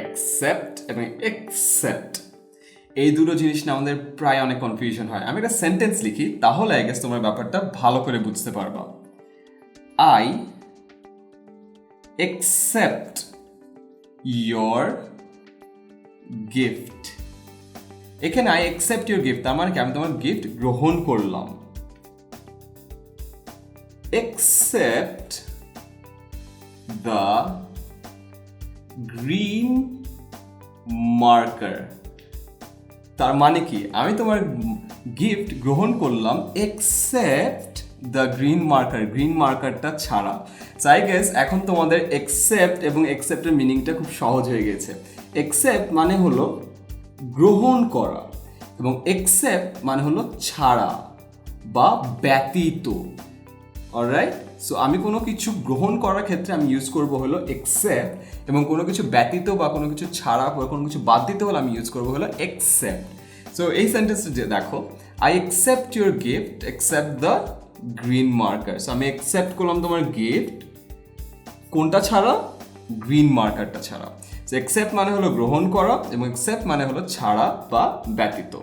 Accept এবং accept এই দুটো জিনিস না আমাদের প্রায় অনেক কনফিউশন হয়। আমি একটা সেন্টেন্স লিখি, তাহলে আই গেস তোমার ব্যাপারটা ভালো করে বুঝতে পারবা। I accept your gift. এখানে আই অ্যাকসেপ্ট ইউর গিফট তার মানে কি? আমি তোমার গিফট গ্রহণ করলাম। Accept the green marker. তার মানে কি? আমি তোমার গিফট গ্রহণ করলাম except the green marker green মার্কারটা ছাড়া। সাই গেস এখন তোমাদের এক্সেপ্ট এবং এক্সেপ্টের মিনিংটা খুব সহজ হয়ে গেছে। এক্সেপ্ট মানে হলো গ্রহণ করা এবং এক্সেপ্ট মানে হলো ছাড়া বা ব্যতীত। অলরাইট সো আমি কোনো কিছু গ্রহণ করার ক্ষেত্রে আমি ইউজ করব হলো এক্সেপ্ট এবং কোনো কিছু ব্যতীত বা কোনো কিছু ছাড়া বা কোনো কিছু বাদ দিতে হলে আমি ইউজ করব হলো এক্সেপ্ট সো এই সেন্টেন্সটা যে দেখো I accept your gift accept the green marker so আমি অ্যাকসেপ্ট করলাম তোমার গিফট কোনটা ছাড়া? গ্রিন মার্কারটা ছাড়া। সো অ্যাকসেপ্ট মানে হলো গ্রহণ করা এবং অ্যাকসেপ্ট মানে হলো ছাড়া বা ব্যতীত।